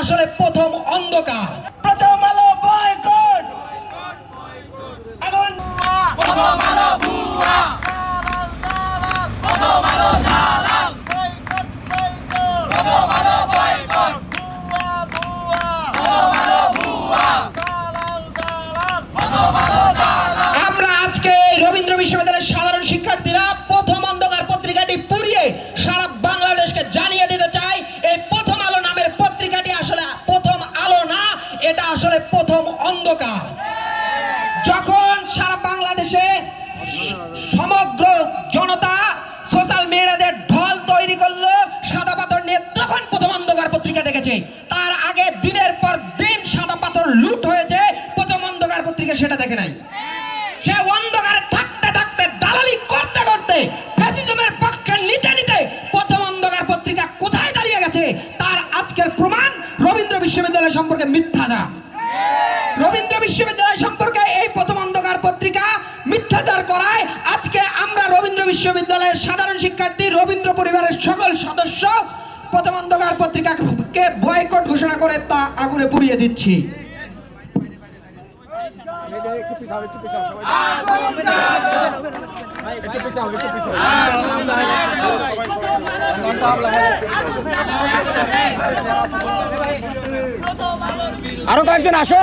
Ah, je les প্রথম অন্ধকার। যখন সারা বাংলাদেশে সমগ্র জনতা সোশ্যাল মিডিয়াদের ঢল তৈরি করল, সাদা পাথর নিয়ে তখন প্রথম অন্ধকার পত্রিকা দেখেছে। তার আগে দিনের পর দিন সাদা পাথর লুট হয়েছে, প্রথম অন্ধকার পত্রিকা সেটা দেখে নাই। সে অন্ধকারে থাকতে থাকতে, দালালি করতে করতে ফ্যাসিজমের পক্ষে নিতে নিতে প্রথম অন্ধকার পত্রিকা কোথায় দাঁড়িয়ে গেছে? তার আজকের প্রমাণ রবীন্দ্র বিশ্ববিদ্যালয় সম্পর্কে মিথ্যা যা রবীন্দ্র বিশ্ববিদ্যালয় সম্পর্কে এই প্রথম অন্ধকার পত্রিকা মিথ্যাচার করায় আজকে আমরা রবীন্দ্র বিশ্ববিদ্যালয়ের সাধারণ শিক্ষার্থী রবীন্দ্র পরিবারের সকল সদস্য প্রথম অন্ধকার পত্রিকাকে বয়কট ঘোষণা করে তা আগুনে পুড়িয়ে দিচ্ছি। আরও কয়েকজন আসো।